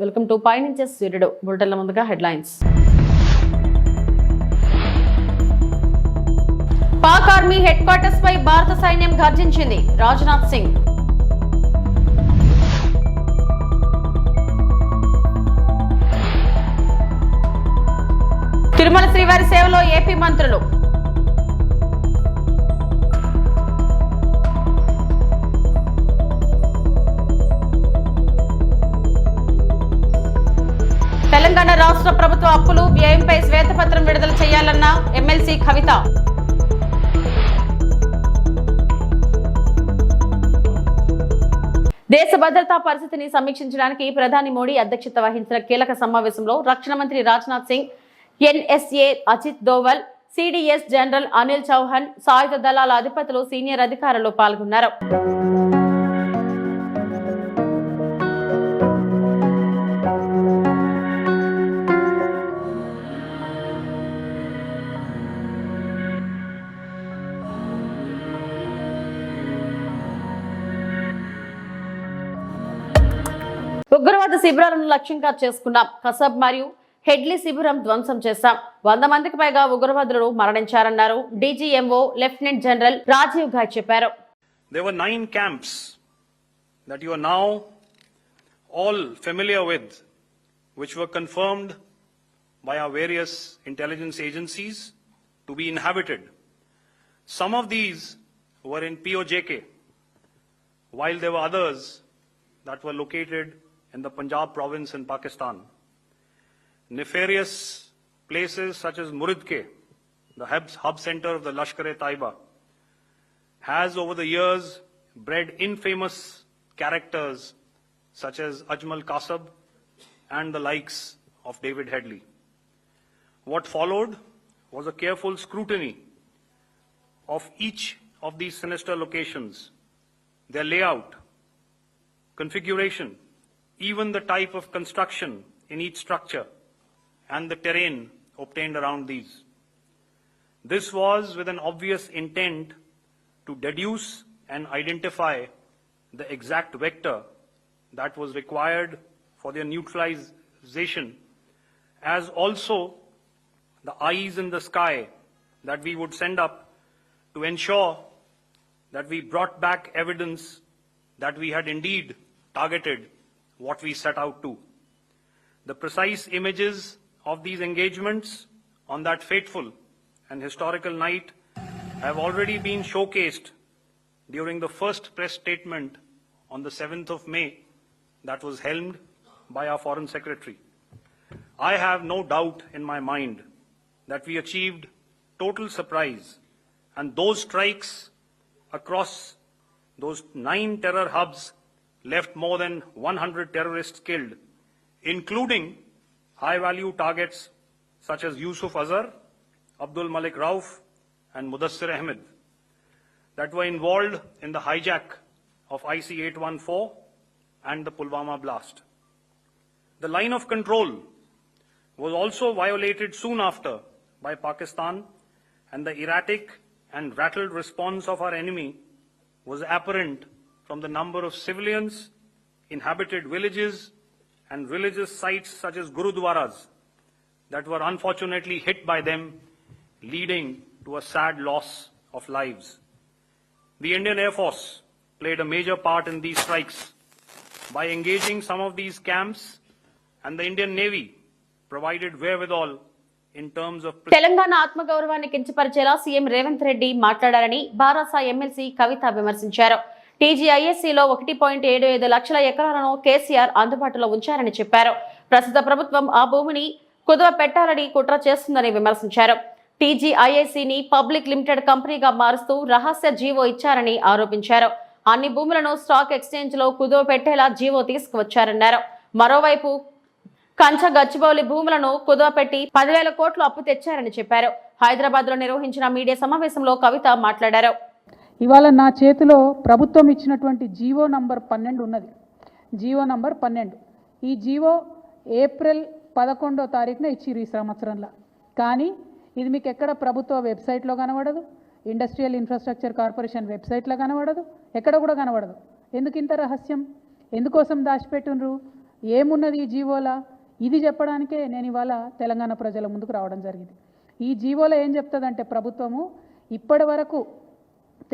Welcome to పైనుంచే సూర్యుడు. బులెటిన్ల ముందుగా headlines. Pak army headquarters పై భారత సైన్యం గర్జించింది. రాజ్నాథ్ సింగ్. తిరుమల శ్రీవారి సేవలో ఏపీ మంత్రులు. తెలంగాణ రాష్ట్ర ప్రభుత్వ అప్పులు వ్యయంపై శ్వేతపత్రం విడుదల చేయాలన్న ఎమ్మెల్సీ కవిత. దేశ భద్రతా పరిస్థితిని సమీక్షించడానికి ప్రధాని మోడీ అధ్యక్షత వహించిన కీలక సమావేశంలో రక్షణ మంత్రి Rajnath Singh NSA Ajit Doval CDS general Anil Chauhan సాయుధ దళాల అధిపతులు సీనియర్ అధికారులు పాల్గొన్నారు. శిబిరాలను లక్ష్యంగా చేసుకున్నాం కసబ్ మరియు హెడ్లీ శిబిరం ధ్వంసం చేశాం వంద మందికి పైగా ఉగ్రవాదులు మరణించారన్నారు DGMO lieutenant general Rajiv Ghai చెప్పారు There were nine camps that you are now all familiar with, which were confirmed by our various intelligence agencies to be inhabited. Some of these were in POJK, while there were others that were located in the Punjab province in Pakistan. Nefarious places such as Muridke, the hub, center of the Lashkar-e-Taiba, has over the years bred infamous characters such as Ajmal Kasab and the likes of David Headley. What followed was a careful scrutiny of each of these sinister locations, their layout, configuration, even the type of construction in each structure, and the terrain obtained around these. This was with an obvious intent to deduce and identify the exact vector that was required for their neutralization, as also the eyes in the sky that we would send up to ensure that we brought back evidence that we had indeed targeted what we set out to. The precise images of these engagements on that fateful and historical night have already been showcased during the first press statement on the 7th of May that was helmed by our Foreign Secretary. I have no doubt in my mind that we achieved total surprise and those strikes across those nine terror hubs left more than 100 terrorists killed, including high value targets such as Yusuf Azhar, Abdul Malik Rauf, and Mudassir Ahmed that were involved in the hijack of IC 814 and the Pulwama blast. The line of control was also violated soon after by Pakistan, and the erratic and rattled response of our enemy was apparent from the number of civilians, inhabited villages, and religious sites such as Gurudwaras that were unfortunately hit by them, leading to a sad loss of lives. The Indian Air Force played a major part in these strikes by engaging some of these camps, and the Indian Navy provided wherewithal in terms of Telangana ఆత్మగౌరవాన్ని కించపరిచేలా CM Revanth Reddy మాట్లాడారని బారాసా MLC కవిత విమర్శించారు టీజీఐఎస్సీలో ఒకటి point ఏడు ఐదు లక్షల ఎకరాలను కేసీఆర్ అందుబాటులో ఉంచారని చెప్పారు. ప్రస్తుత ప్రభుత్వం ఆ భూమిని కుదువ పెట్టాలని కుట్ర చేస్తుందని విమర్శించారు. టీజీఐఐసిని పబ్లిక్ లిమిటెడ్ కంపెనీగా మారుస్తూ రహస్య జీవో ఇచ్చారని ఆరోపించారు. అన్ని భూములను స్టాక్ ఎక్స్చేంజ్లో కుదువ పెట్టేలా జీవో తీసుకువచ్చారన్నారు. మరోవైపు కంచ గచ్చిబౌలి భూములను కుదువ పెట్టి పదివేల కోట్లు అప్పు తెచ్చారని చెప్పారు. హైదరాబాద్లో నిర్వహించిన మీడియా సమావేశంలో కవిత మాట్లాడారు. ఇవాళ నా చేతిలో ప్రభుత్వం ఇచ్చినటువంటి జీవో నంబర్ పన్నెండు ఉన్నది. జీవో నంబర్ పన్నెండు. ఈ జీవో ఏప్రిల్ పదకొండో తారీఖున ఇచ్చిర్రు ఈ సంవత్సరంలో. కానీ ఇది మీకు ఎక్కడ ప్రభుత్వ వెబ్సైట్లో కనబడదు ఇండస్ట్రియల్ ఇన్ఫ్రాస్ట్రక్చర్ కార్పొరేషన్ వెబ్సైట్లో కనబడదు ఎక్కడ కూడా కనబడదు. ఎందుకు ఇంత రహస్యం? ఎందుకోసం దాచిపెట్టినరు ఏమున్నది ఈ జీవోలా? ఇది చెప్పడానికే నేను ఇవాళ తెలంగాణ ప్రజల ముందుకు రావడం జరిగింది. ఈ జీవోలో ఏం చెప్తుందంటే ప్రభుత్వము ఇప్పటి వరకు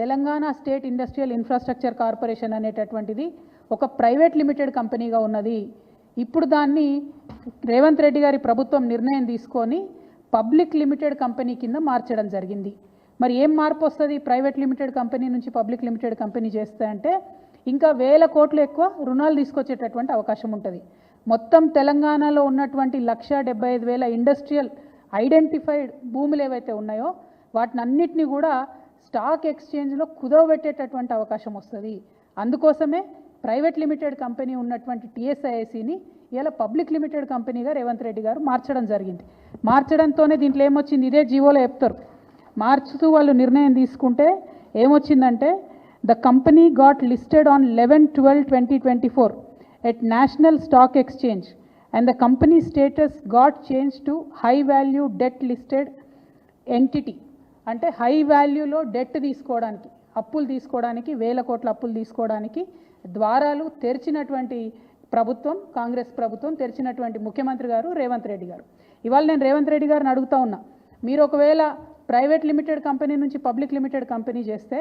Telangana state industrial infrastructure corporation అనేటటువంటిది ఒక ప్రైవేట్ లిమిటెడ్ కంపెనీగా ఉన్నది. ఇప్పుడు దాన్ని రేవంత్ రెడ్డి గారి ప్రభుత్వం నిర్ణయం తీసుకొని పబ్లిక్ లిమిటెడ్ కంపెనీ కింద మార్చడం జరిగింది. మరి ఏం మార్పు వస్తుంది? ప్రైవేట్ లిమిటెడ్ కంపెనీ నుంచి పబ్లిక్ లిమిటెడ్ కంపెనీ చేస్తే అంటే ఇంకా వేల కోట్లు ఎక్కువ రుణాలు తీసుకొచ్చేటటువంటి అవకాశం ఉంటుంది. మొత్తం తెలంగాణలో ఉన్నటువంటి లక్ష డెబ్బై ఐదు వేల ఇండస్ట్రియల్ ఐడెంటిఫైడ్ భూములు ఏవైతే ఉన్నాయో వాటిని అన్నిటినీ కూడా స్టాక్ ఎక్స్చేంజ్లో కుదవబెట్టేటటువంటి అవకాశం వస్తుంది. అందుకోసమే ప్రైవేట్ లిమిటెడ్ కంపెనీ ఉన్నటువంటి టీఎస్ఐఐసిని ఇలా పబ్లిక్ లిమిటెడ్ కంపెనీగా రేవంత్ రెడ్డి గారు మార్చడం జరిగింది. మార్చడంతోనే దీంట్లో ఏమొచ్చింది? ఇదే జీవోలో చెప్తారు. మార్చుతూ వాళ్ళు నిర్ణయం తీసుకుంటే ఏమొచ్చిందంటే the company got listed on eleven twelve twenty twenty four at national stock exchange and the company status got change to high value debt listed entity. అంటే హై వాల్యూలో డెట్ తీసుకోవడానికి అప్పులు తీసుకోవడానికి వేల కోట్ల అప్పులు తీసుకోవడానికి ద్వారాలు తెరిచినటువంటి ప్రభుత్వం కాంగ్రెస్ ప్రభుత్వం తెరిచినటువంటి ముఖ్యమంత్రి గారు రేవంత్ రెడ్డి గారు. ఇవాళ నేను రేవంత్ రెడ్డి గారిని అడుగుతా ఉన్నా మీరు ఒకవేళ ప్రైవేట్ లిమిటెడ్ కంపెనీ నుంచి పబ్లిక్ లిమిటెడ్ కంపెనీ చేస్తే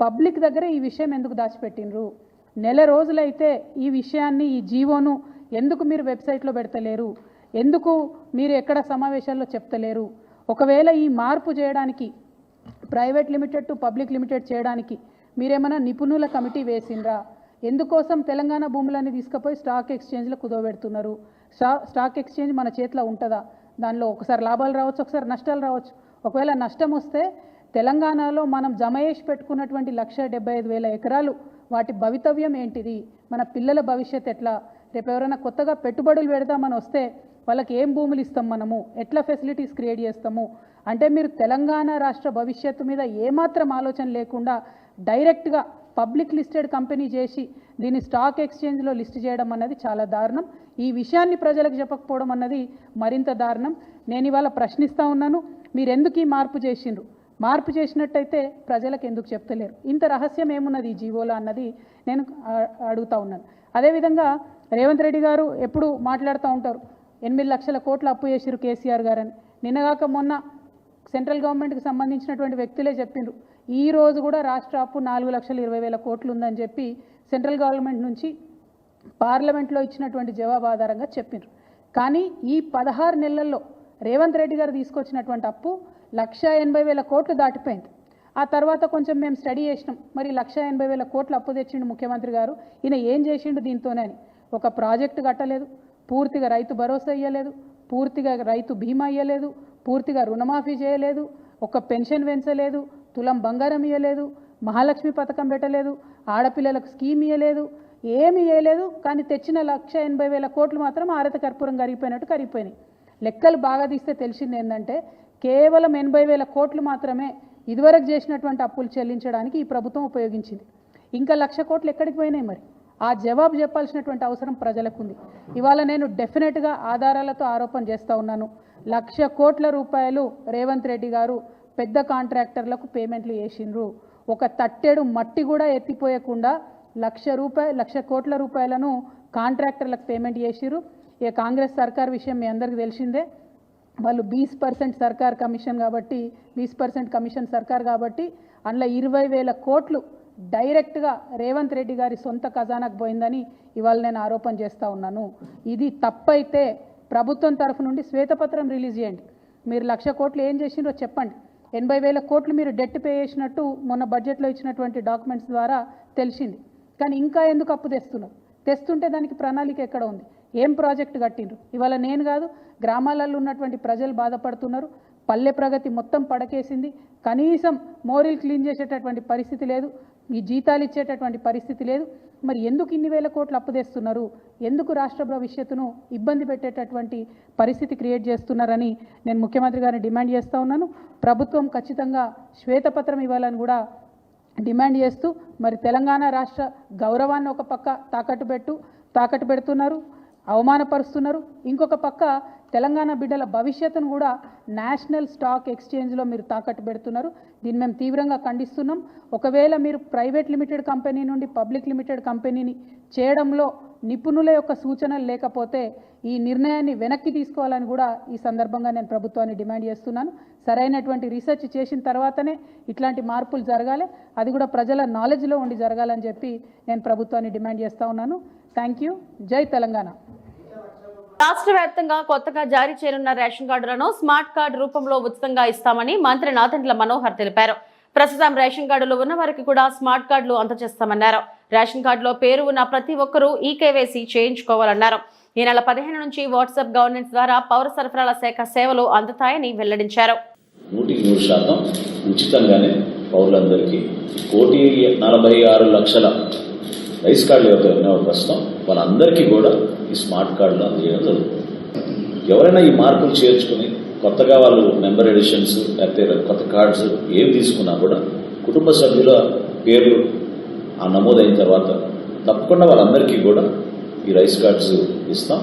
పబ్లిక్ దగ్గర ఈ విషయం ఎందుకు దాచిపెట్టినరు నెల రోజులైతే ఈ విషయాన్ని ఈ జీవోను ఎందుకు మీరు వెబ్సైట్లో పెడతలేరు? ఎందుకు మీరు ఎక్కడ సమావేశాల్లో చెప్తలేరు? ఒకవేళ ఈ మార్పు చేయడానికి private limited to public limited చేయడానికి మీరేమైనా నిపుణుల కమిటీ వేసిండ్రా? ఎందుకోసం తెలంగాణ భూములన్నీ తీసుకుపోయి స్టాక్ ఎక్స్చేంజ్లో కుదవబెడుతున్నారు? స్టా స్టాక్ ఎక్స్చేంజ్ మన చేతిలో ఉంటుందా? దానిలో ఒకసారి లాభాలు రావచ్చు ఒకసారి నష్టాలు రావచ్చు. ఒకవేళ నష్టం వస్తే తెలంగాణలో మనం జమ చేసి పెట్టుకున్నటువంటి లక్ష డెబ్బై ఐదు వేల ఎకరాలు వాటి భవితవ్యం ఏంటిది? మన పిల్లల భవిష్యత్ ఎట్లా? రేపు ఎవరైనా కొత్తగా పెట్టుబడులు పెడదామని వస్తే వాళ్ళకి ఏం భూములు ఇస్తాం మనము? ఎట్లా ఫెసిలిటీస్ క్రియేట్ చేస్తాము? అంటే మీరు తెలంగాణ రాష్ట్ర భవిష్యత్తు మీద ఏమాత్రం ఆలోచన లేకుండా డైరెక్ట్గా పబ్లిక్ లిస్టెడ్ కంపెనీ చేసి దీన్ని స్టాక్ ఎక్స్చేంజ్లో లిస్ట్ చేయడం అన్నది చాలా దారుణం. ఈ విషయాన్ని ప్రజలకు చెప్పకపోవడం అన్నది మరింత దారుణం. నేను ఇవాళ ప్రశ్నిస్తూ ఉన్నాను మీరు ఎందుకు ఈ మార్పు చేసిండ్రు? మార్పు చేసినట్టయితే ప్రజలకు ఎందుకు చెప్తలేరు? ఇంత రహస్యం ఏమున్నది ఈ జీవోలో అన్నది నేను అడుగుతూ అడుగుతా ఉన్నాను. అదేవిధంగా రేవంత్ రెడ్డి గారు ఎప్పుడు మాట్లాడుతూ ఉంటారు ఎనిమిది లక్షల కోట్ల అప్పు చేసిరు కేసీఆర్ గారని. నిన్నగాక మొన్న సెంట్రల్ గవర్నమెంట్కి సంబంధించినటువంటి వ్యక్తులే చెప్పిండ్రు. ఈ రోజు కూడా రాష్ట్ర అప్పు నాలుగు లక్షల ఇరవై వేల కోట్లు ఉందని చెప్పి సెంట్రల్ గవర్నమెంట్ నుంచి పార్లమెంట్లో ఇచ్చినటువంటి జవాబు ఆధారంగా చెప్పిండ్రు. కానీ ఈ పదహారు నెలల్లో రేవంత్ రెడ్డి గారు తీసుకొచ్చినటువంటి అప్పు లక్ష ఎనభై వేల కోట్లు దాటిపోయింది. ఆ తర్వాత కొంచెం మేము స్టడీ చేసినాం. మరి లక్ష ఎనభై వేల కోట్లు అప్పు తెచ్చిండు ముఖ్యమంత్రి గారు. ఈయన ఏం చేసిండు దీంతోనే అని. ఒక ప్రాజెక్టు కట్టలేదు. పూర్తిగా రైతు భరోసా ఇవ్వలేదు పూర్తిగా రైతు బీమా ఇవ్వలేదు పూర్తిగా రుణమాఫీ చేయలేదు ఒక పెన్షన్ పెంచలేదు తులం బంగారం ఇవ్వలేదు మహాలక్ష్మి పథకం పెట్టలేదు ఆడపిల్లలకు స్కీమ్ ఇవ్వలేదు ఏమి ఇవ్వలేదు కానీ తెచ్చిన లక్ష ఎనభై వేల కోట్లు మాత్రం ఆరత కర్పూరం కరిగిపోయినట్టు కరిగిపోయినాయి. లెక్కలు బాగా తీస్తే తెలిసింది ఏంటంటే కేవలం ఎనభై వేల కోట్లు మాత్రమే ఇదివరకు చేసినటువంటి అప్పులు చెల్లించడానికి ఈ ప్రభుత్వం ఉపయోగించింది. ఇంకా లక్ష కోట్లు ఎక్కడికి పోయినాయి మరి? ఆ జవాబు చెప్పాల్సినటువంటి అవసరం ప్రజలకు ఉంది ఇవాళ నేను డెఫినెట్గా ఆధారాలతో ఆరోపణ చేస్తూ ఉన్నాను. లక్ష కోట్ల రూపాయలు రేవంత్ రెడ్డి గారు పెద్ద కాంట్రాక్టర్లకు పేమెంట్లు చేసిండ్రు. ఒక తట్టెడు మట్టి కూడా ఎత్తిపోయకుండా లక్ష రూపాయ లక్ష కోట్ల రూపాయలను కాంట్రాక్టర్లకు పేమెంట్ చేసిర్రు. ఇక కాంగ్రెస్ సర్కార్ విషయం మీ అందరికీ తెలిసిందే. వాళ్ళు బీస్ పర్సెంట్ సర్కార్ కమిషన్ కాబట్టి బీస్ పర్సెంట్ కమిషన్ సర్కార్ కాబట్టి అందులో ఇరవై వేల కోట్లు డైరెక్ట్గా రేవంత్ రెడ్డి గారి సొంత ఖజానాకు పోయిందని ఇవాళ నేను ఆరోపణ చేస్తూ ఉన్నాను. ఇది తప్పైతే ప్రభుత్వం తరఫు నుండి శ్వేతపత్రం రిలీజ్ చేయండి. మీరు లక్ష కోట్లు ఏం చేసిండ్రో చెప్పండి. ఎనభై వేల కోట్లు మీరు డెట్ పే చేసినట్టు మొన్న బడ్జెట్లో ఇచ్చినటువంటి డాక్యుమెంట్స్ ద్వారా తెలిసింది. కానీ ఇంకా ఎందుకు అప్పు తెస్తున్నారు? తెస్తుంటే దానికి ప్రణాళిక ఎక్కడ ఉంది? ఏం ప్రాజెక్ట్ కట్టిండ్రు? ఇవాళ నేను కాదు గ్రామాలలో ఉన్నటువంటి ప్రజలు బాధపడుతున్నారు. పల్లె ప్రగతి మొత్తం పడకేసింది. కనీసం మోరీలు క్లీన్ చేసేటటువంటి పరిస్థితి లేదు. ఈ జీతాలు ఇచ్చేటటువంటి పరిస్థితి లేదు. మరి ఎందుకు ఇన్ని వేల కోట్లు అప్పు తెస్తున్నారు? ఎందుకు రాష్ట్ర భవిష్యత్తును ఇబ్బంది పెట్టేటటువంటి పరిస్థితి క్రియేట్ చేస్తున్నారని నేను ముఖ్యమంత్రి గారిని డిమాండ్ చేస్తూ ఉన్నాను. ప్రభుత్వం ఖచ్చితంగా శ్వేతపత్రం ఇవ్వాలని కూడా డిమాండ్ చేస్తూ మరి తెలంగాణ రాష్ట్ర గౌరవాన్ని ఒక పక్క తాకట్టు పెట్టు తాకట్టు పెడుతున్నారు. అవమానపరుస్తున్నారు. ఇంకొక పక్క తెలంగాణ బిడ్డల భవిష్యత్తును కూడా నేషనల్ స్టాక్ ఎక్స్చేంజ్లో మీరు తాకట్టు పెడుతున్నారు. దీన్ని మేము తీవ్రంగా ఖండిస్తున్నాం. ఒకవేళ మీరు ప్రైవేట్ లిమిటెడ్ కంపెనీ నుండి పబ్లిక్ లిమిటెడ్ కంపెనీని చేయడంలో నిపుణుల యొక్క సూచనలు లేకపోతే ఈ నిర్ణయాన్ని వెనక్కి తీసుకోవాలని కూడా ఈ సందర్భంగా నేను ప్రభుత్వాన్ని డిమాండ్ చేస్తున్నాను. సరైనటువంటి రీసెర్చ్ చేసిన తర్వాతనే ఇట్లాంటి మార్పులు జరగాలి. అది కూడా ప్రజల నాలెడ్జ్లో ఉండి జరగాలని చెప్పి నేను ప్రభుత్వాన్ని డిమాండ్ చేస్తూ ఉన్నాను. థ్యాంక్ యూ జై తెలంగాణ రాష్ట్ర వ్యాప్తంగా కొత్తగా జారీ చేయనున్న రేషన్ కార్డులను స్మార్ట్ కార్డు రూపంలో ఉచితంగా ఇస్తామని మంత్రి నాదెండ్ల మనోహర్ తెలిపారు. ప్రస్తుతం రేషన్ కార్డులు ఉన్న వారికి కూడా స్మార్ట్ కార్డులు అందజేస్తామన్నారు. రేషన్ కార్డులో పేరు ఉన్న ప్రతి ఒక్కరూ ఈ కేవైసీ చేయించుకోవాలన్నారు. ఈ నెల పదిహేను నుంచి వాట్సాప్ గవర్నెన్స్ ద్వారా పౌర సరఫరాల శాఖ సేవలు అందుతాయని వెల్లడించారు. నూటికి నూరు శాతం ఉచితంగానే పౌరులందరికీ కోటి నలభై ఆరు లక్షల రైస్ కార్డులు ఎవరితో ఉన్నారో ప్రస్తుతం వాళ్ళందరికీ కూడా ఈ స్మార్ట్ కార్డులు అందజేయడం జరుగుతుంది. ఎవరైనా ఈ మార్పులు చేర్చుకుని కొత్తగా వాళ్ళు మెంబర్ ఎడిషన్స్ లేకపోతే కొత్త కార్డ్స్ ఏం తీసుకున్నా కూడా కుటుంబ సభ్యుల పేర్లు ఆ నమోదైన తర్వాత తప్పకుండా వాళ్ళందరికీ కూడా ఈ రైస్ కార్డ్స్ ఇస్తాం.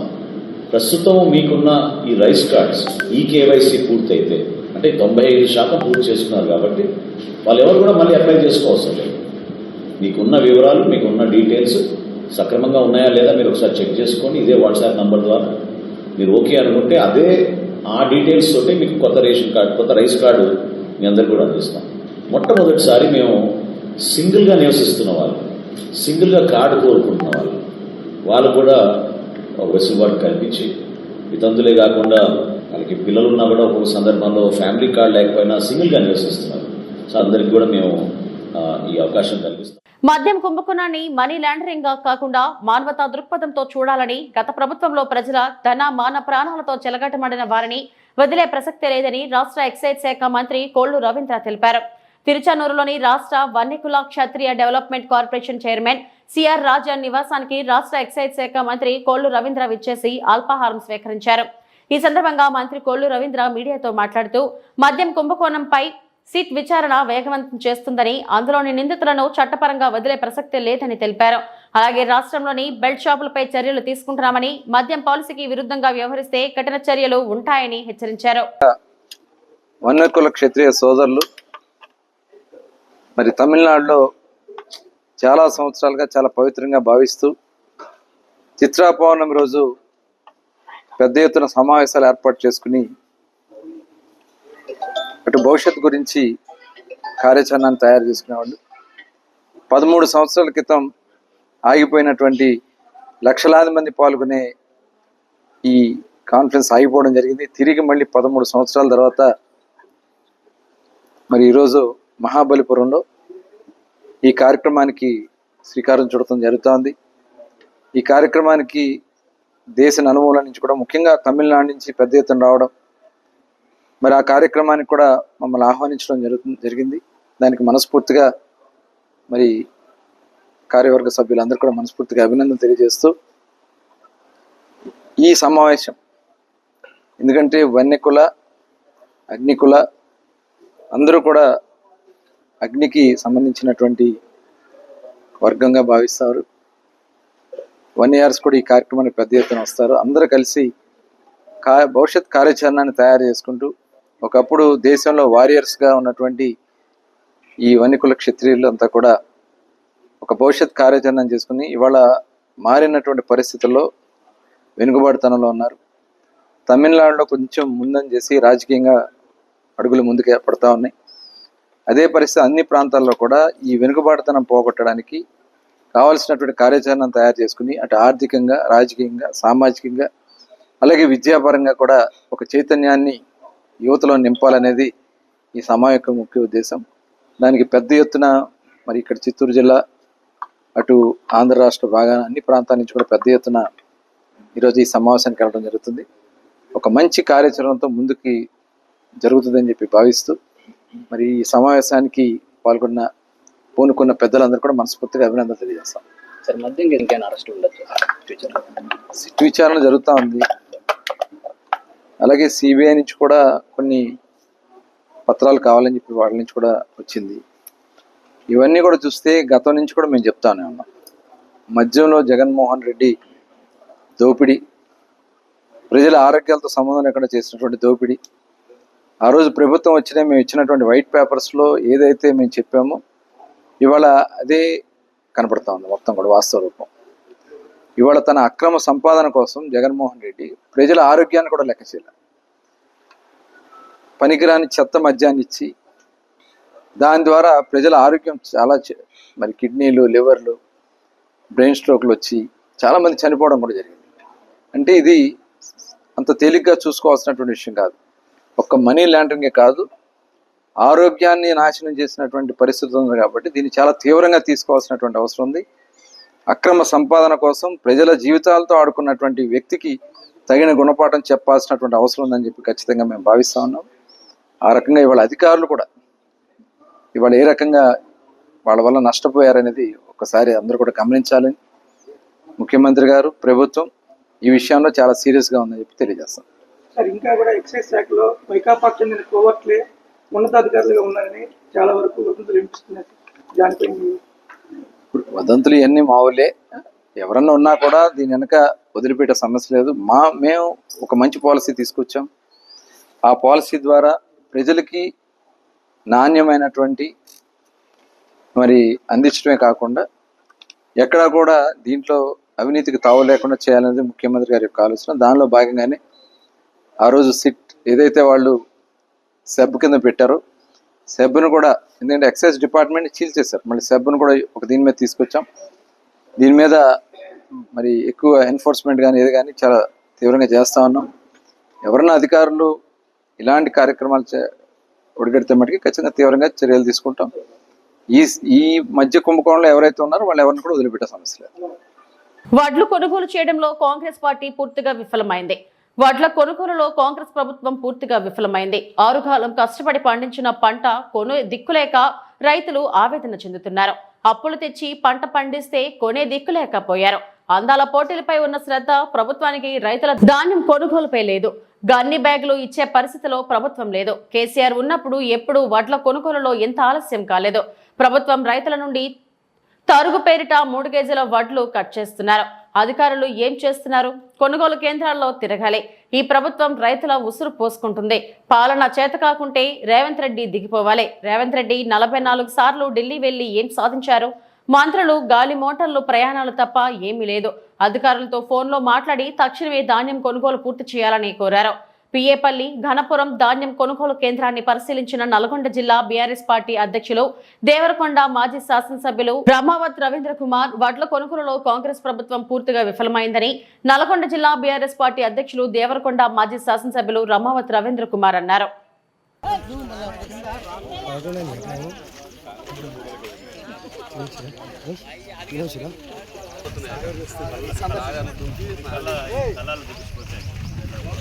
ప్రస్తుతం మీకున్న ఈ రైస్ కార్డ్స్ ఈ కేవైసీ పూర్తయితే అంటే తొంభై ఐదు శాతం పూర్తి చేసుకున్నారు కాబట్టి వాళ్ళు ఎవరు కూడా మళ్ళీ అప్లై చేసుకోవచ్చు లేదు. మీకున్న వివరాలు మీకున్న డీటెయిల్స్ సక్రమంగా ఉన్నాయా లేదా మీరు ఒకసారి చెక్ చేసుకొని ఇదే వాట్సాప్ నంబర్ ద్వారా. మీరు ఓకే అనుకుంటే అదే ఆ డీటెయిల్స్ తోటి మీకు కొత్త రేషన్ కార్డు కొత్త రైస్ కార్డు మీ అందరికి కూడా అందిస్తాం. మొట్టమొదటిసారి మేము సింగిల్గా నివసిస్తున్న వాళ్ళు సింగిల్గా కార్డు కోరుకుంటున్న వాళ్ళు వాళ్ళు కూడా ఒక వెసులుబాటు కల్పించి వితంతులే కాకుండా వాళ్ళకి పిల్లలు ఉన్నా కూడా ఒక్కొక్క సందర్భంలో ఫ్యామిలీ కార్డు లేకపోయినా సింగిల్గా నివసిస్తున్నారు. సో అందరికి కూడా మేము ఈ అవకాశం కల్పిస్తాం. మద్యం కుంభకోణాన్ని మనీ లాండరింగ్గా కాకుండా మానవతా దృక్పథంతో చూడాలని గత ప్రభుత్వంలో ప్రజల ధన మాన ప్రాణాలతో చెలగటమడిన వారిని వదిలే ప్రసక్తే లేదని రాష్ట్ర ఎక్సైజ్ శాఖ మంత్రి కోళ్ళు రవీంద్ర తెలిపారు. తిరుచానూరులోని రాష్ట్ర Vanyakula Kshatriya development corporation chairman CR Raja నివాసానికి రాష్ట్ర ఎక్సైజ్ శాఖ మంత్రి కోళ్ళు రవీంద్ర విచ్చేసి అల్పాహారం స్వీకరించారు. ఈ సందర్భంగా మంత్రి కోళ్ళు రవీంద్ర మీడియాతో మాట్లాడుతూ మద్యం కుంభకోణంపై సిట్ విచారణ వేగవంతం చేస్తుందని అందులోని నిందితులను చట్టపరంగా వదిలే ప్రసక్తే లేదని తెలిపారు. అలాగే రాష్ట్రంలోని బెల్ట్ షాపులపై చర్యలు తీసుకుంటున్నామని మద్యం పాలసీకి విరుద్ధంగా వ్యవహరిస్తే కఠిన చర్యలు ఉంటాయని హెచ్చరించారు. వన్యకుల క్షత్రియ సోదరులు మరి తమిళనాడులో చాలా సంవత్సరాలుగా చాలా పవిత్రంగా భావిస్తూ చిత్రా పౌర్ణమి రోజు పెద్ద ఎత్తున సమావేశాలు ఏర్పాటు చేసుకుని భవిష్యత్తు గురించి కార్యాచరణను తయారు చేసుకునేవాళ్ళు. పదమూడు సంవత్సరాల క్రితం ఆగిపోయినటువంటి లక్షలాది మంది పాల్గొనే ఈ కాన్ఫరెన్స్ ఆగిపోవడం జరిగింది. తిరిగి మళ్ళీ పదమూడు సంవత్సరాల తర్వాత మరి ఈరోజు మహాబలిపురంలో ఈ కార్యక్రమానికి శ్రీకారం చుడటం జరుగుతోంది. ఈ కార్యక్రమానికి దేశ నలుమూల నుంచి కూడా ముఖ్యంగా తమిళనాడు నుంచి పెద్ద ఎత్తున రావడం మరి ఆ కార్యక్రమానికి కూడా మమ్మల్ని ఆహ్వానించడం జరుగుతుంది జరిగింది. దానికి మనస్ఫూర్తిగా మరి కార్యవర్గ సభ్యులందరూ కూడా మనస్ఫూర్తిగా అభినందన తెలియజేస్తూ ఈ సమావేశం. ఎందుకంటే వన్యకుల అగ్నికుల అందరూ కూడా అగ్నికి సంబంధించినటువంటి వర్గంగా భావిస్తారు. వన్ ఇయర్స్ కూడా ఈ కార్యక్రమానికి పెద్ద ఎత్తున వస్తారు. అందరూ కలిసి కా భవిష్యత్ కార్యాచరణని తయారు చేసుకుంటూ ఒకప్పుడు దేశంలో వారియర్స్గా ఉన్నటువంటి ఈ వనికుల క్షత్రియులు అంతా కూడా ఒక భవిష్యత్ కార్యాచరణ చేసుకుని ఇవాళ మారినటువంటి పరిస్థితుల్లో వెనుకబాటుతనంలో ఉన్నారు. తమిళనాడులో కొంచెం ముందని చేసి రాజకీయంగా అడుగులు ముందుకే పడతా ఉన్నాయి. అదే పరిస్థితి అన్ని ప్రాంతాల్లో కూడా ఈ వెనుకబాటుతనం పోగొట్టడానికి కావాల్సినటువంటి కార్యాచరణ తయారు చేసుకుని అటు ఆర్థికంగా రాజకీయంగా సామాజికంగా అలాగే విద్యాపరంగా కూడా ఒక చైతన్యాన్ని యువతలో నింపాలనేది ఈ సమావేశం యొక్క ముఖ్య ఉద్దేశం. దానికి పెద్ద ఎత్తున మరి ఇక్కడ చిత్తూరు జిల్లా అటు ఆంధ్ర రాష్ట్ర భాగాన అన్ని ప్రాంతాల నుంచి కూడా పెద్ద ఎత్తున ఈరోజు ఈ సమావేశానికి వెళ్ళడం జరుగుతుంది. ఒక మంచి కార్యాచరణతో ముందుకి జరుగుతుందని చెప్పి భావిస్తూ మరి ఈ సమావేశానికి పాల్గొన్న పూనుకున్న పెద్దలందరూ కూడా మనస్ఫూర్తిగా అభినందన తెలియజేస్తాం. సార్ మధ్య ఇంకేమైనా అరెస్ట్ ఉండొచ్చు? విచారణ జరుగుతూ ఉంది. అలాగే సిబిఐ నుంచి కూడా కొన్ని పత్రాలు కావాలని చెప్పి వాళ్ళ నుంచి కూడా వచ్చింది. ఇవన్నీ కూడా చూస్తే గతం నుంచి కూడా మేము చెప్తానే ఉన్నాం మధ్యంలో జగన్మోహన్ రెడ్డి దోపిడీ ప్రజల ఆరోగ్యాలతో సంబంధం లేకుండా చేసినటువంటి దోపిడీ ఆ రోజు ప్రభుత్వం వచ్చిన మేము ఇచ్చినటువంటి వైట్ పేపర్స్లో ఏదైతే మేము చెప్పామో ఇవాళ అదే కనపడతా ఉంది మొత్తం కూడా వాస్తవ రూపం. ఇవాళ తన అక్రమ సంపాదన కోసం జగన్మోహన్ రెడ్డి ప్రజల ఆరోగ్యాన్ని కూడా లెక్క చేయాలి పనికిరాని చెత్త మద్యాన్ని ఇచ్చి దాని ద్వారా ప్రజల ఆరోగ్యం చాలా మరి కిడ్నీలు లివర్లు బ్రెయిన్ స్ట్రోక్లు వచ్చి చాలామంది చనిపోవడం కూడా జరిగింది. అంటే ఇది అంత తేలిగ్గా చూసుకోవాల్సినటువంటి విషయం కాదు. ఒక్క మనీ ల్యాండరింగే కాదు. ఆరోగ్యాన్ని నాశనం చేసినటువంటి పరిస్థితి ఉంది కాబట్టి దీన్ని చాలా తీవ్రంగా తీసుకోవాల్సినటువంటి అవసరం ఉంది. అక్రమ సంపాదన కోసం ప్రజల జీవితాలతో ఆడుకున్నటువంటి వ్యక్తికి తగిన గుణపాఠం చెప్పాల్సినటువంటి అవసరం ఉందని చెప్పి ఖచ్చితంగా మేము భావిస్తూ ఉన్నాం. ఆ రకంగా ఇవాళ అధికారులు కూడా ఇవాళ ఏ రకంగా వాళ్ళ వల్ల నష్టపోయారనేది ఒకసారి అందరూ కూడా గమనించాలని ముఖ్యమంత్రి గారు ప్రభుత్వం ఈ విషయంలో చాలా సీరియస్గా ఉందని చెప్పి తెలియజేస్తాం. ఇంకా కూడా ఎక్సైజ్ శాఖలో వైకాపాకు చెందిన కోవట్లే ఉన్నతాధికారులుగా ఉన్నారని చాలా వరకు దానిపై వదంతులు ఇవన్నీ మావులే ఎవరన్నా ఉన్నా కూడా దీని వెనక వదిలిపెట్టే సమస్య లేదు. మా మేము ఒక మంచి పాలసీ తీసుకొచ్చాం. ఆ పాలసీ ద్వారా ప్రజలకి నాణ్యమైనటువంటి మరి అందించడమే కాకుండా ఎక్కడా కూడా దీంట్లో అవినీతికి తావు లేకుండా చేయాలనేది ముఖ్యమంత్రి గారి యొక్క ఆలోచన. దానిలో భాగంగానే ఆ రోజు సిట్ ఏదైతే వాళ్ళు సబ్ కింద పెట్టారో సెబ్ను కూడా ఎందుకంటే ఎక్సైజ్ డిపార్ట్మెంట్ చీల్ చేశారు. మళ్ళీ సెబ్ను కూడా ఒక దీని మీద తీసుకొచ్చాం. దీని మీద మరి ఎక్కువ ఎన్ఫోర్స్మెంట్ కానీ ఏది కానీ చాలా తీవ్రంగా చేస్తా ఉన్నాం. ఎవరైనా అధికారులు ఇలాంటి కార్యక్రమాలు చే ఒడిగడితే మటుకి ఖచ్చితంగా తీవ్రంగా చర్యలు తీసుకుంటాం. ఈ ఈ మధ్య కుంభకోణంలో ఎవరైతే ఉన్నారో వాళ్ళు ఎవరిని కూడా వదిలిపెట్టే సమస్య లేదు. వడ్లు కొనుగోలు చేయడంలో కాంగ్రెస్ పార్టీ పూర్తిగా విఫలమైంది. వడ్ల కొనుగోలులో కాంగ్రెస్ ప్రభుత్వం పూర్తిగా విఫలమైంది. ఆరుగాలం కష్టపడి పండించిన పంట కొను దిక్కులేక రైతులు ఆవేదన చెందుతున్నారు. అప్పులు తెచ్చి పంట పండిస్తే కొనే దిక్కులేకపోయారు. అందాల పోటీలపై ఉన్న శ్రద్ధ ప్రభుత్వానికి రైతుల ధాన్యం కొనుగోలుపై లేదు. గన్ని బ్యాగులు ఇచ్చే పరిస్థితిలో ప్రభుత్వం లేదు. కేసీఆర్ ఉన్నప్పుడు ఎప్పుడు వడ్ల కొనుగోలులో ఎంత ఆలస్యం కాలేదు. ప్రభుత్వం రైతుల నుండి తరుగు పేరిట మూడు కేజీల వడ్లు కట్ చేస్తున్నారు. అధికారులు ఏం చేస్తున్నారు? కొనుగోలు కేంద్రాల్లో తిరగాలి. ఈ ప్రభుత్వం రైతుల ఉసురు పోసుకుంటుంది. పాలన చేత కాకుంటే రేవంత్ రెడ్డి దిగిపోవాలి. రేవంత్ రెడ్డి నలభై నాలుగు సార్లు ఢిల్లీ వెళ్ళి ఏం సాధించారు? మంత్రులు గాలి మోటార్లు ప్రయాణాలు తప్ప ఏమీ లేదు. అధికారులతో ఫోన్లో మాట్లాడి తక్షణమే ధాన్యం కొనుగోలు పూర్తి చేయాలని కోరారు. పిఏపల్లి ఘనపురం ధాన్యం కొనుగోలు కేంద్రాన్ని పరిశీలించిన నల్గొండ జిల్లా బీఆర్ఎస్ పార్టీ అధ్యక్షులు దేవరకొండ మాజీ శాసనసభ్యులు బ్రహ్మావత్ రవీంద్ర కుమార్ వడ్ల కొనుగోలులో కాంగ్రెస్ ప్రభుత్వం పూర్తిగా విఫలమైందని నల్గొండ జిల్లా బీఆర్ఎస్ పార్టీ అధ్యక్షులు దేవరకొండ మాజీ శాసనసభ్యులు రమావత్ రవీంద్ర కుమార్ అన్నారు.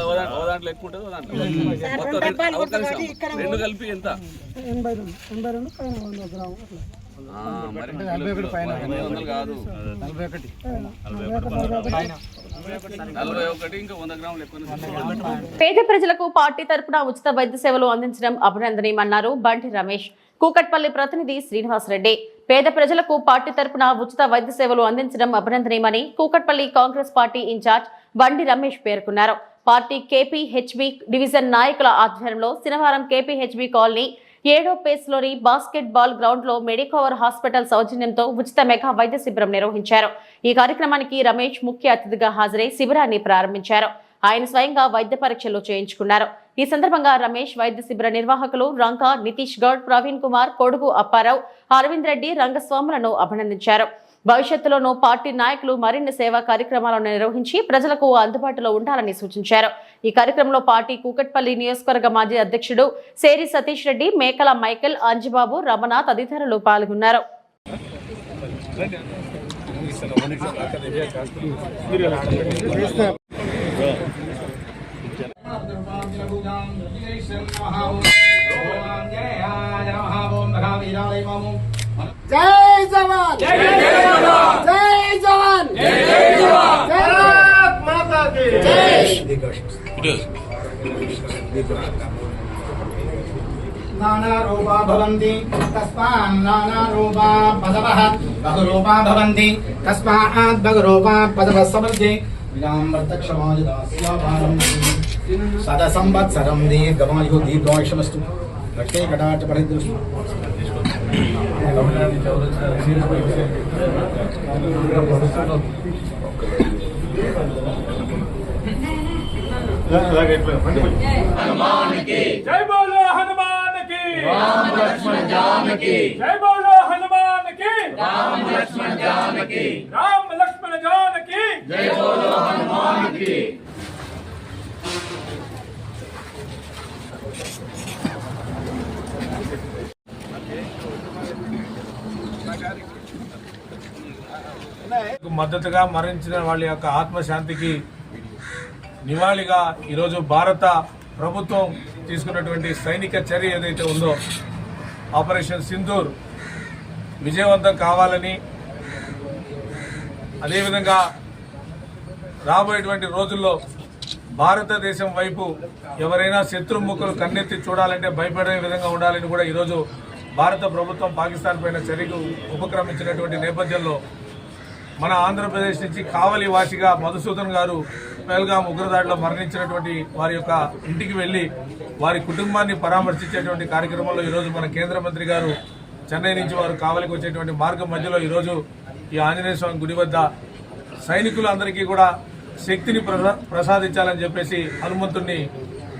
ఓ దా- ఓ దాంట్లో ఎక్కువ ఉంటుంది ఓ దాంట్లో మొత్తం రెండు-. రెండు కలిపి ఎంత ఎనభై కాదు నలభై ఒకటి ఎక్కువ పేద ప్రజలకు పార్టీ తరపున ఉచిత వైద్య సేవలు అందించడం అభినందనీయమన్నారు బండి రమేష్. కూకట్పల్లి ప్రతినిధి శ్రీనివాస్ రెడ్డి. పేద ప్రజలకు పార్టీ తరపున ఉచిత వైద్య సేవలు అందించడం అభినందనీయమని కూకట్పల్లి కాంగ్రెస్ పార్టీ ఇన్ఛార్జ్ బండి రమేష్ పేర్కొన్నారు. పార్టీ కేపీహెచ్బి డివిజన్ నాయకుల ఆధ్వర్యంలో శనివారం కేపీహెచ్బి కాలనీ ఏడో పేస్లోని basketball Medicover Medicover hospital సౌజన్యంతో ఉచిత మెగా వైద్య శిబిరం నిర్వహించారు. ఈ కార్యక్రమానికి రమేష్ ముఖ్య అతిథిగా హాజరై శిబిరాన్ని ప్రారంభించారు. ఆయన స్వయంగా వైద్య పరీక్షలు చేయించుకున్నారు. ఈ సందర్భంగా రమేష్ వైద్య శిబిర నిర్వాహకులు రంకా నితీష్ గౌడ్ ప్రవీణ్ కుమార్ కొడుగు అప్పారావు అరవింద్ రెడ్డి రంగస్వాములను అభినందించారు. భవిష్యత్తులోనూ పార్టీ నాయకులు మరిన్ని సేవా కార్యక్రమాలను నిర్వహించి ప్రజలకు అందుబాటులో ఉండాలని సూచించారు. ఈ కార్యక్రమంలో పార్టీ కూకట్పల్లి నియోజకవర్గ మాజీ అధ్యక్షుడు సేరి సతీష్ రెడ్డి మేకల మైకెల్ అంజిబాబు రమణ తదితరులు పాల్గొన్నారు. జై जय जवान। जय जवान। जय जवान। माता की नानारूपा भवन्ति तस्मात् नानारूपा पदवः बहुरूपा भवन्ति तस्मात् बहुरूपा पदवः समर्थे विरामर्तक्षमायुदास्याभारम् తమిళనాడు నుంచి ఎవరు వచ్చినా సీరియస్ ప్రభుత్వంలో జై జానకి రామ లక్ష్మణ జానకి రామ బోలో హనుమాన్ మద్దతుగా మరణించిన వాళ్ళ యొక్క ఆత్మశాంతికి నివాళిగా ఈరోజు భారత ప్రభుత్వం తీసుకున్నటువంటి సైనిక చర్య ఏదైతే ఉందో ఆపరేషన్ సింధూర్ విజయవంతం కావాలని అదేవిధంగా రాబోయేటువంటి రోజుల్లో భారతదేశం వైపు ఎవరైనా శత్రుముఖులు కన్నెత్తి చూడాలంటే భయపడే విధంగా ఉండాలని కూడా ఈరోజు భారత ప్రభుత్వం పాకిస్తాన్ పైన చర్యకు ఉపక్రమించినటువంటి నేపథ్యంలో మన ఆంధ్రప్రదేశ్ నుంచి కావలి వాసిగా మధుసూదన్ గారు పెల్గాం ఉగ్రదాడిలో మరణించినటువంటి వారి యొక్క ఇంటికి వెళ్ళి వారి కుటుంబాన్ని పరామర్శించేటువంటి కార్యక్రమంలో ఈరోజు మన కేంద్ర మంత్రి గారు చెన్నై నుంచి వారు కావలికి వచ్చేటువంటి మార్గం మధ్యలో ఈరోజు ఈ ఆంజనేయ స్వామి గుడి వద్ద సైనికులందరికీ కూడా శక్తిని ప్రసా- ప్రసాదించాలని చెప్పేసి హనుమంతుడిని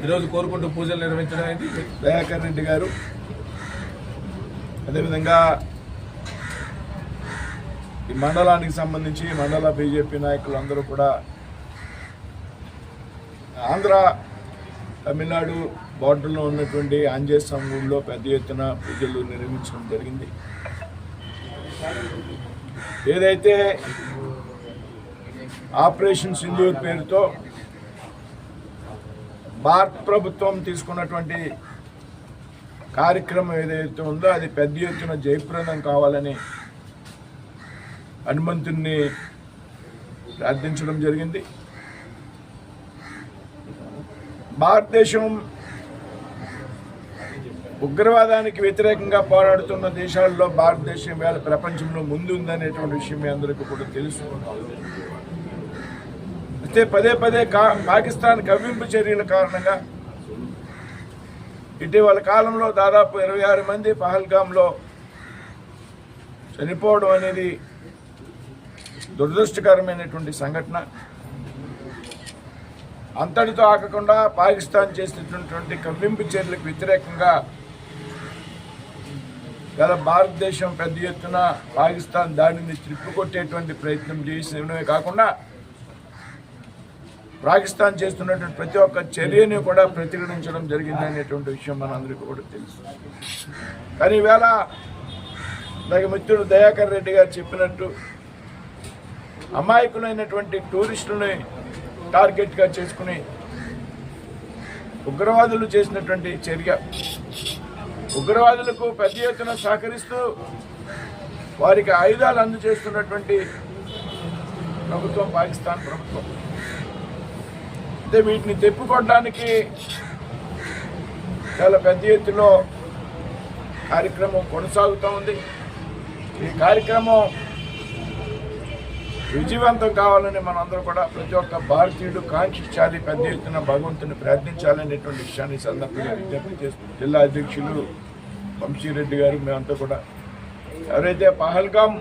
ఈరోజు కోరుకుంటూ పూజలు నిర్వహించడం అయింది. దయాకర్ రెడ్డి గారు. అదేవిధంగా ఈ మండలానికి సంబంధించి మండల బీజేపీ నాయకులు అందరూ కూడా ఆంధ్ర తమిళనాడు బార్డర్లో ఉన్నటువంటి ఆంజనేయ స్వామి పెద్ద ఎత్తున పూజలు నిర్వహించడం జరిగింది. ఏదైతే ఆపరేషన్ సింధూర్ పేరుతో భారత ప్రభుత్వం తీసుకున్నటువంటి కార్యక్రమం ఏదైతే ఉందో అది పెద్ద ఎత్తున జయప్రదం కావాలని హనుమంతుణ్ణి ప్రార్థించడం జరిగింది. భారతదేశం ఉగ్రవాదానికి వ్యతిరేకంగా పోరాడుతున్న దేశాల్లో భారతదేశం వేళ ప్రపంచంలో ముందుందనేటువంటి విషయం మీ అందరికీ కూడా తెలుసు అయితే పదే పదే కా పాకిస్తాన్ కవ్వింపు చర్యల కారణంగా ఇటీవల కాలంలో దాదాపు ఇరవై ఆరు మంది పహల్గాంలో చనిపోవడం అనేది దురదృష్టకరమైనటువంటి సంఘటన. అంతటితో ఆగకుండా పాకిస్తాన్ చేసినటువంటి కవ్వింపు చర్యలకు వ్యతిరేకంగా గల భారతదేశం పెద్ద ఎత్తున పాకిస్తాన్ దాడిని త్రిప్పుకొట్టేటువంటి ప్రయత్నం చేసినవే కాకుండా పాకిస్తాన్ చేస్తున్నటువంటి ప్రతి ఒక్క చర్యని కూడా ప్రతిఘటించడం జరిగింది అనేటువంటి విషయం మనందరికీ కూడా తెలుసు. కానీ ఈవేళ నాకు మిత్రుడు దయాకర్ రెడ్డి గారు చెప్పినట్టు అమాయకులైనటువంటి టూరిస్టులని టార్గెట్గా చేసుకుని ఉగ్రవాదులు చేసినటువంటి చర్య. ఉగ్రవాదులకు పెద్ద ఎత్తున సహకరిస్తూ వారికి ఆయుధాలు అందజేస్తున్నటువంటి ప్రభుత్వం పాకిస్తాన్ ప్రభుత్వం. అంటే వీటిని తెప్పుకోవడానికి చాలా పెద్ద ఎత్తులో కార్యక్రమం కొనసాగుతూ ఉంది. ఈ కార్యక్రమం విజయవంతం కావాలని మనందరూ కూడా ప్రతి ఒక్క భారతీయుడు కాంక్షించాలి పెద్ద ఎత్తున భగవంతుని ప్రయత్నించాలనేటువంటి విషయాన్ని సందర్భంగా విజ్ఞప్తి చేస్తుంది జిల్లా అధ్యక్షులు వంశీరెడ్డి గారు మేమంతా కూడా ఎవరైతే పహల్గాం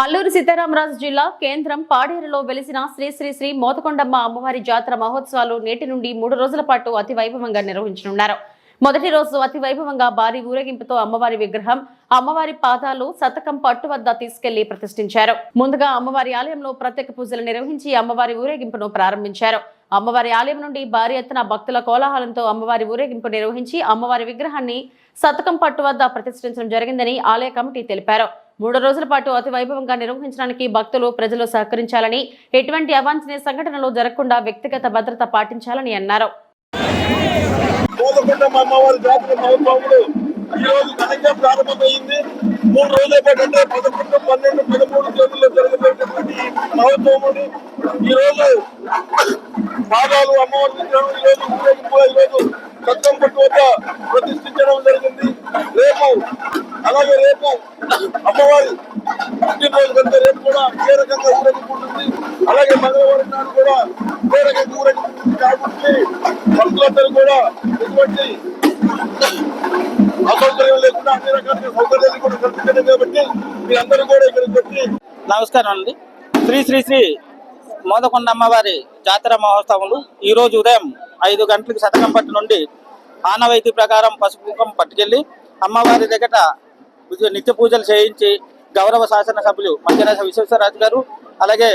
అల్లూరు సీతారామరాజు జిల్లా కేంద్రం పాడేరులో వెలిసిన శ్రీ శ్రీ శ్రీ మోతకొండమ్మ అమ్మవారి జాతర మహోత్సవాలు నేటి నుండి మూడు రోజుల పాటు అతి వైభవంగా నిర్వహించనున్నారు. మొదటి రోజు అతి వైభవంగా భారీ ఊరేగింపుతో అమ్మవారి విగ్రహం అమ్మవారి పాదాలు శతకం పట్టు వద్ద తీసుకెళ్ళి ప్రతిష్ఠించారు. ముందుగా అమ్మవారి ఆలయంలో ప్రత్యేక పూజలు నిర్వహించి అమ్మవారి ఊరేగింపును ప్రారంభించారు. అమ్మవారి ఆలయం నుండి భారీ ఎత్తున భక్తుల కోలాహలంతో అమ్మవారి ఊరేగింపు నిర్వహించి అమ్మవారి విగ్రహాన్ని శతకం పట్టు వద్ద ప్రతిష్ఠించడం జరిగిందని ఆలయ కమిటీ తెలిపారు. మూడు రోజుల పాటు అతి వైభవంగా నిర్వహించడానికి భక్తులు ప్రజలు సహకరించాలని ఎటువంటి అవాంఛనీయ సంఘటనలు జరగకుండా వ్యక్తిగత భద్రత పాటించాలని అన్నారు. కోదకొండ మా అమ్మవారి జాతర మహోత్సవములు ఈ రోజు ఘనంగా ప్రారంభమైంది. మూడు రోజుల పాటు అంటే పదకొండు పన్నెండు పదమూడు తేదీల్లో జరగబోయేటటువంటి ఈ మహోత్సవములు ఈ రోజు పాదాలు అమ్మవారి విగ్రహం ఈ రోజు ఊరేగింపు ఈ రోజు సత్యం పట్టు వద్ద ప్రతిష్ఠించడం జరిగింది. రేపు అలాగే రేపు అమ్మవారి పుట్టినరోజు కంటే రేపు కూడా ఏ రకంగా ఊరేగింపు అలాగే మంగళవారం నాడు కూడా ఏ రకంగా ఊరేగింపు కాబట్టి భక్తులందరూ కూడా ఎటువంటి అసౌకర్యం లేకుండా అన్ని రకాల సౌకర్యాలు కూడా కల్పించడం కాబట్టి మీరందరూ కూడా ఇక్కడికి వచ్చి నమస్కారం అండి. శ్రీ శ్రీ శ్రీ మోదకొండ అమ్మవారి జాతర మహోత్సవములు ఈ రోజు ఉదయం ఐదు గంటలకు శతకం పట్టు నుండి ఆనవాయితీ ప్రకారం పసుపు కుంకుమ పట్టుకెళ్ళి అమ్మవారి దగ్గర నిత్య పూజలు చేయించి గౌరవ శాసన సభ్యులు మంత్రిరాజ విశ్వేశ్వరరాజు గారు అలాగే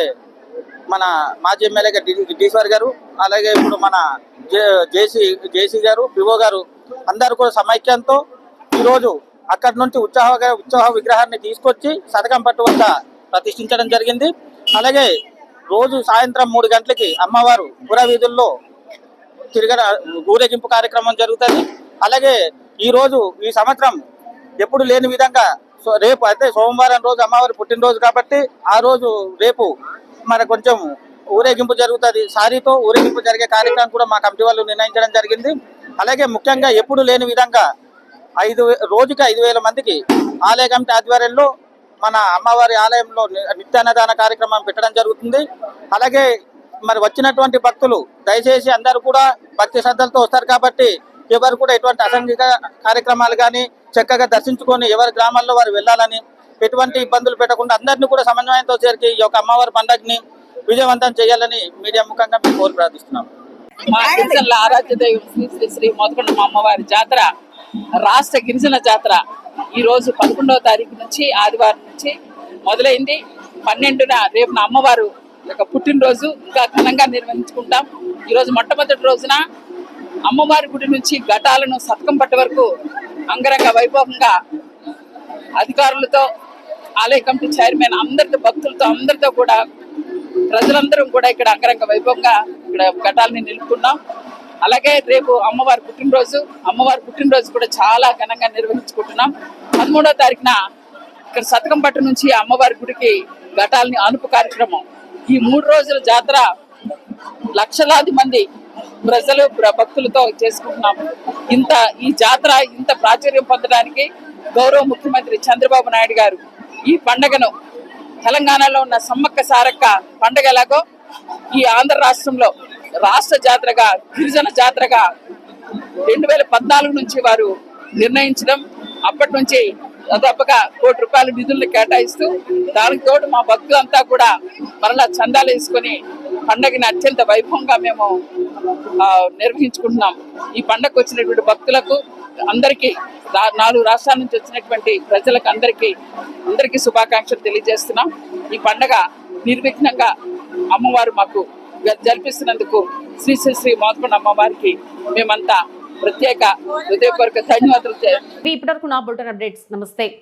మన మాజీ ఎమ్మెల్యే గారు డీశ్వర్ గారు అలాగే ఇప్పుడు మన జేసీ జేసీ గారు పివో గారు అందరూ కూడా సమైక్యంతో ఈరోజు అక్కడి నుంచి ఉత్సాహ ఉత్సాహ విగ్రహాన్ని తీసుకొచ్చి సతకం పట్టు వద్ద ప్రతిష్ఠించడం జరిగింది. అలాగే రోజు సాయంత్రం మూడు గంటలకి అమ్మవారు పుర వీధుల్లో తిరగడ ఊరేగింపు కార్యక్రమం జరుగుతుంది. అలాగే ఈరోజు ఈ సంవత్సరం ఎప్పుడు లేని విధంగా సో రేపు అయితే సోమవారం రోజు అమ్మవారి పుట్టినరోజు కాబట్టి ఆ రోజు రేపు మరి కొంచెం ఊరేగింపు జరుగుతుంది. సారీతో ఊరేగింపు జరిగే కార్యక్రమం కూడా మా కమిటీ వాళ్ళు నిర్ణయించడం జరిగింది. అలాగే ముఖ్యంగా ఎప్పుడు లేని విధంగా ఐదు వే- రోజుకి ఐదు వేల మందికి ఆలయ కమిటీ ఆధ్వర్యంలో మన అమ్మవారి ఆలయంలో ని- నిత్యాన్నదాన కార్యక్రమం పెట్టడం జరుగుతుంది. అలాగే మరి వచ్చినటువంటి భక్తులు దయచేసి అందరూ కూడా భక్తి శ్రద్ధలతో వస్తారు కాబట్టి ఎవరు కూడా ఎటువంటి అసంఘిక కార్యక్రమాలు కానీ చక్కగా దర్శించుకొని ఎవరి గ్రామాల్లో వారు వెళ్ళాలని ఎటువంటి ఇబ్బందులు పెట్టకుండా అందరినీ కూడా సమన్వయంతో చేరికి ఈ యొక్క అమ్మవారి పండగని విజయవంతం చేయాలని మీడియా ముఖంగా మేము కోరి ప్రార్థిస్తున్నాం. మా గిరిజనుల ఆరాధ్య దైవం శ్రీ శ్రీ శ్రీ మొదకొండ అమ్మవారి జాతర రాష్ట్ర గిరిజన జాతర ఈ రోజు పదకొండవ తారీఖు నుంచి ఆదివారం నుంచి మొదలైంది. పన్నెండున రేపు నా అమ్మవారు యొక్క పుట్టినరోజు ఇంకా ఘనంగా నిర్వహించుకుంటాం. ఈ రోజు మొట్టమొదటి రోజున అమ్మవారి గుడి నుంచి ఘటాలను సతకం పట్ట వరకు అంగరంగ వైభవంగా అధికారులతో ఆలయ కమిటీ చైర్మన్ అందరితో భక్తులతో అందరితో కూడా ప్రజలందరం కూడా ఇక్కడ అంగరంగ వైభవంగా ఇక్కడ ఘటాలని నిలుపుకున్నాం. అలాగే రేపు అమ్మవారి పుట్టినరోజు అమ్మవారి పుట్టినరోజు కూడా చాలా ఘనంగా నిర్వహించుకుంటున్నాం. పదమూడో తారీఖున ఇక్కడ సతకంపట్టు నుంచి అమ్మవారి గుడికి ఘటాలని అనుపు కార్యక్రమం. ఈ మూడు రోజుల జాతర లక్షలాది మంది ప్రజలు ప్ర- భక్తులతో చేసుకుంటున్నాం ఇంత ఈ జాతర ఇంత ప్రాచుర్యం పొందడానికి గౌరవ ముఖ్యమంత్రి చంద్రబాబు నాయుడు గారు ఈ పండగను తెలంగాణలో ఉన్న సమ్మక్క సారక్క పండగ ఎలాగో ఈ ఆంధ్ర రాష్ట్రంలో రాష్ట్ర జాతరగా గిరిజన జాతరగా రెండు వేల పద్నాలుగు నుంచి వారు నిర్ణయించడం అప్పటి నుంచి దాదాపుగా కోటి రూపాయల నిధులను కేటాయిస్తూ దానికి తోడు మా భక్తులంతా కూడా మరలా చందాలు వేసుకొని పండగని అత్యంత వైభవంగా మేము నిర్వహించుకుంటున్నాం. ఈ పండగకు వచ్చినటువంటి భక్తులకు అందరికీ నాలుగు రాష్ట్రాల నుంచి వచ్చినటువంటి ప్రజలకు అందరికీ అందరికీ శుభాకాంక్షలు తెలియజేస్తున్నాం. ఈ పండగ నిర్విఘ్నంగా అమ్మవారు మాకు జరిపిస్తున్నందుకు శ్రీ శ్రీ శ్రీ మోదకొండ అమ్మవారికి మేమంతా ప్రత్యేక హృదయపూర్వక ధన్యవాదాలు. చే- ఇప్పటివరకు నా బులెటిన్ అప్డేట్స్. నమస్తే.